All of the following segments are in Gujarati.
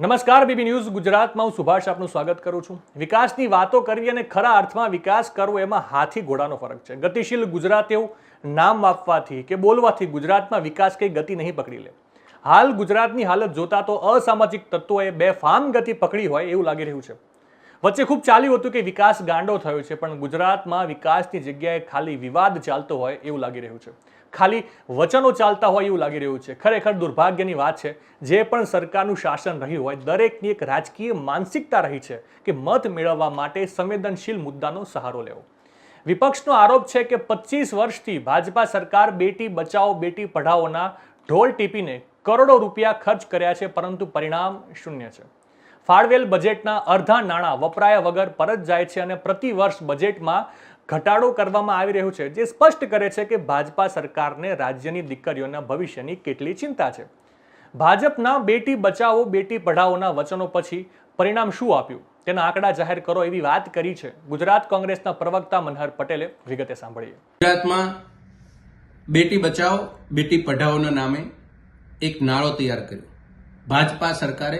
નમસ્કાર, બીબી ન્યૂઝ ગુજરાતમાં હું સુભાષ આપનું સ્વાગત કરું છું. વિકાસની વાતો કરવી અને ખરા અર્થમાં વિકાસ કરવો એમાં હાથી ઘોડાનો ફરક છે. ગતિશીલ ગુજરાત એવું નામ આપવાથી કે બોલવાથી ગુજરાતમાં વિકાસ કંઈ ગતિ નહીં પકડી લે. હાલ ગુજરાતની હાલત જોતા તો અસામાજિક તત્વોએ બે ફામ ગતિ પકડી હોય એવું લાગી રહ્યું છે. વચ્ચે ખૂબ ચાલ્યું હતું કે વિકાસ ગાંડો થયો છે, પણ ગુજરાતમાં વિકાસની જગ્યાએ ખાલી વિવાદ ચાલતો હોય એવું લાગી રહ્યું છે. ખાલી વચનો ચાલતા હોય એવું લાગી રહ્યું છે. ખરેખર દુર્ભાગ્યની વાત છે, જે પણ સરકારનું શાસન રહ્યું હોય, દરેકની એક રાજકીય માનસિકતા રહી છે કે મત મેળવવા માટે સંવેદનશીલ મુદ્દાનો સહારો લેવો. વિપક્ષનો આરોપ છે કે પચીસ વર્ષથી ભાજપા સરકાર બેટી બચાવો, બેટી પઢાઓના ઢોલ ટીપીને કરોડો રૂપિયા ખર્ચ કર્યા છે, પરંતુ પરિણામ શૂન્ય છે. ફાળવેલ બજેટના અર્ધા નાણાં વપરાયા વગર પરત જાય છે અને પ્રતિ વર્ષ બજેટમાં ઘટાડો કરવામાં આવી રહ્યો છે, જે સ્પષ્ટ કરે છે કે ભાજપા સરકારને રાજ્યની દીકરીઓના ભવિષ્યની કેટલી ચિંતા છે. ભાજપના બેટી બચાવો, બેટી પઢાઓના વચનો પછી પરિણામ શું આપ્યું? તેના આંકડા જાહેર કરો એવી વાત કરી છે. ગુજરાત કોંગ્રેસના પ્રવક્તા મનહર પટેલે વિગતે સાંભળીએ. ગુજરાતમાં બેટી બચાવો, બેટી પઢાઓના નામે એક નાળો તૈયાર કર્યો. ભાજપા સરકારે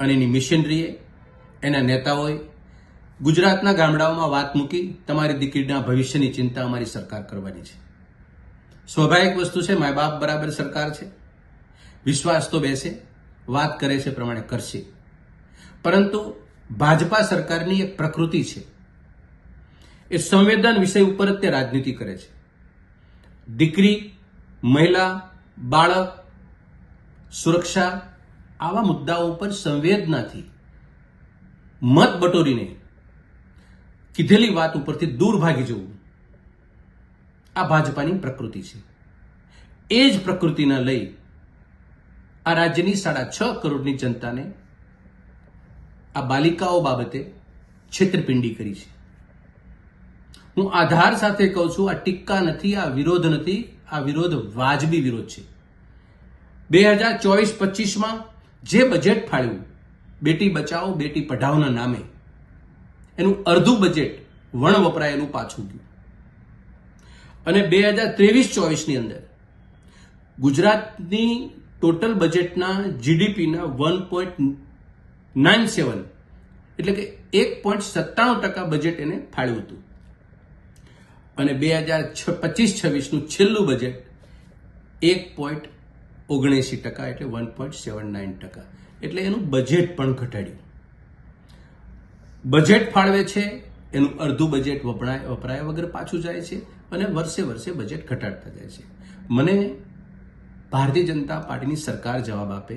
અને એની મિશનરીએ એના નેતાઓએ ગુજરાતના ગામડાઓમાં વાત મૂકી તમારી દીકરીના ભવિષ્યની ચિંતા અમારી સરકાર કરવાની છે. સ્વાભાવિક વસ્તુ છે, માય બાપ બરાબર સરકાર છે. વિશ્વાસ તો બેસે, વાત કરે છે પ્રમાણે કરશે. પરંતુ ભાજપા સરકારની એક પ્રકૃતિ છે. એ સંવેદન વિષય ઉપર જ તે રાજનીતિ કરે છે. દીકરી, મહિલા, બાળક, સુરક્ષા, આવા મુદ્દાઓ ઉપર સંવેદનાથી મત બટોરીને કીધેલી વાત ઉપરથી દૂર ભાગી જવું. આ ભાજપાની પ્રકૃતિ છે. એ જ પ્રકૃતિને લઈ આ રાજ્યની સાડા છ કરોડની જનતાને આ બાલિકાઓ બાબતે છેતરપિંડી કરી છે. હું આધાર સાથે કહું છું, આ ટીક્કા નથી, આ વિરોધ નથી, આ વિરોધ વાજબી વિરોધ છે. બે હજાર ચોવીસ પચીસમાં જે બજેટ ફાળ્યું, બેટી બચાવો બેટી પઢાઓના નામે એનું અડધું બજેટ વણ વપરાયેલું પાછું ગયું. અને બે હજાર ત્રેવીસ ચોવીસની અંદર ગુજરાતની ટોટલ બજેટના જીડીપીના વન પોઈન્ટ નાઇન સેવન એટલે કે એક પોઈન્ટ સત્તાણું ટકા બજેટ એને ફાળ્યું હતું. અને બે હજાર પચીસ છવ્વીસનું છેલ્લું બજેટ એક પોઈન્ટ ઓગણએંસી ટકા એટલે વન પોઈન્ટ સેવન નાઇન ટકા. એટલે એનું બજેટ પણ ઘટાડ્યું. બજેટ ફાળવે છે, એનું અડધું બજેટ વપરાય વપરાયા વગર પાછું જાય છે અને વર્ષે વર્ષે બજેટ ઘટાડતા જાય છે. મને ભારતીય જનતા પાર્ટીની સરકાર જવાબ આપે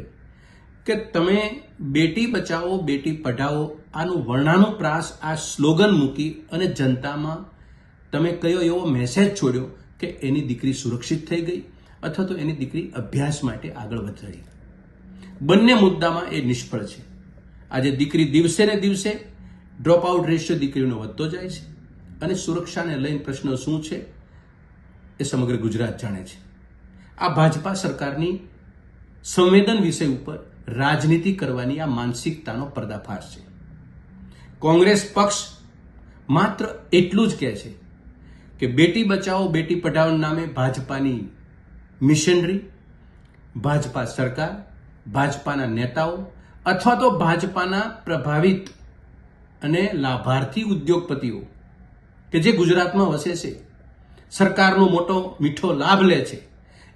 કે તમે બેટી બચાવો, બેટી પઢાવો, આનું વર્ણાનુપ્રાસ આ સ્લોગન મૂકી અને જનતામાં તમે કયો એવો મેસેજ છોડ્યો કે એની દીકરી સુરક્ષિત થઈ ગઈ અથવા તો એની દીકરી અભ્યાસ માટે આગળ વધારી બંને મુદ્દામાં એ નિષ્ફળ છે. આજે દીકરી દિવસે ને દિવસે ડ્રોપ આઉટ રેશિયો દીકરીઓનો વધતો જાય છે અને સુરક્ષાને લઈને પ્રશ્નો શું છે એ સમગ્ર ગુજરાત જાણે છે. આ ભાજપા સરકારની સંવેદન વિષય ઉપર રાજનીતિ કરવાની આ માનસિકતાનો પર્દાફાશ છે. કોંગ્રેસ પક્ષ માત્ર એટલું જ કહે છે કે બેટી બચાવો, બેટી પઢાઓ નામે ભાજપાની મિશનરી, ભાજપા સરકાર, ભાજપાના નેતાઓ અથવા તો ભાજપાના પ્રભાવિત અને લાભાર્થી ઉદ્યોગપતિઓ, કે જે ગુજરાતમાં વસે છે, સરકારનો મોટો મીઠો લાભ લે છે,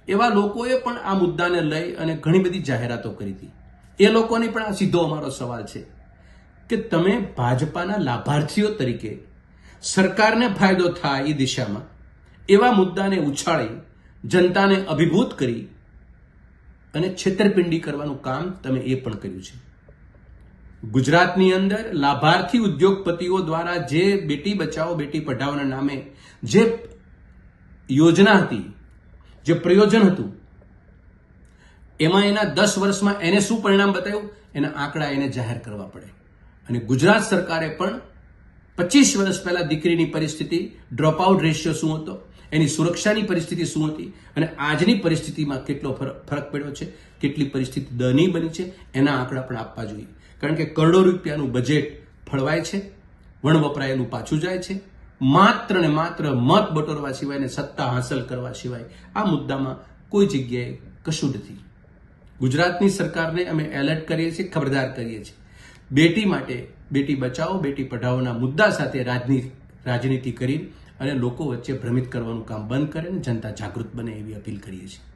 એવા લોકોએ પણ આ મુદ્દાને લઈ અને ઘણી બધી જાહેરાતો કરી હતી. એ લોકોની પણ આ સીધો અમારો સવાલ છે કે તમે ભાજપાના લાભાર્થીઓ તરીકે સરકારને ફાયદો થાય એ દિશામાં એવા મુદ્દાને ઉછાળી, જનતાને અભિભૂત કરી અને છેતરપિંડી કરવાનું કામ તમે એ પણ કર્યું છે. ગુજરાતની અંદર લાભાર્થી ઉદ્યોગપતિઓ દ્વારા જે બેટી બચાવો, બેટી પઢાઓના નામે જે યોજના હતી, જે પ્રયોજન હતું, એમાં એના દસ વર્ષમાં એને શું પરિણામ બતાવ્યું એના આંકડા એને જાહેર કરવા પડે. અને ગુજરાત સરકારે પણ પચીસ વર્ષ પહેલા દીકરીની પરિસ્થિતિ ડ્રોપ આઉટ રેશિયો શું હતો, એની સુરક્ષાની પરિસ્થિતિ શું હતી, અને આજની પરિસ્થિતિમાં કેટલો ફરક પડ્યો છે, કેટલી પરિસ્થિતિ દની બની છે, એના આંકડા પણ આપવા જોઈએ. કારણ કે કરોડો રૂપિયાનું બજેટ ફળવાય છે, વણ વપરાયેલું પાછું જાય છે, માત્ર ને માત્ર મત બટોરવા સિવાય ને સત્તા હાંસલ કરવા સિવાય આ મુદ્દામાં કોઈ જગ્યાએ કશું નથી. ગુજરાતની સરકારને અમે એલર્ટ કરીએ છીએ, ખબરદાર કરીએ છીએ. બેટી માટે બેટી બચાવો, બેટી પઢાઓના મુદ્દા સાથે રાજની, રાજનીતિ કરી અને લોકો વચ્ચે ભ્રમિત કરવાનું કામ બંધ કરે અને જનતા જાગૃત બને એવી અપીલ કરીએ છીએ.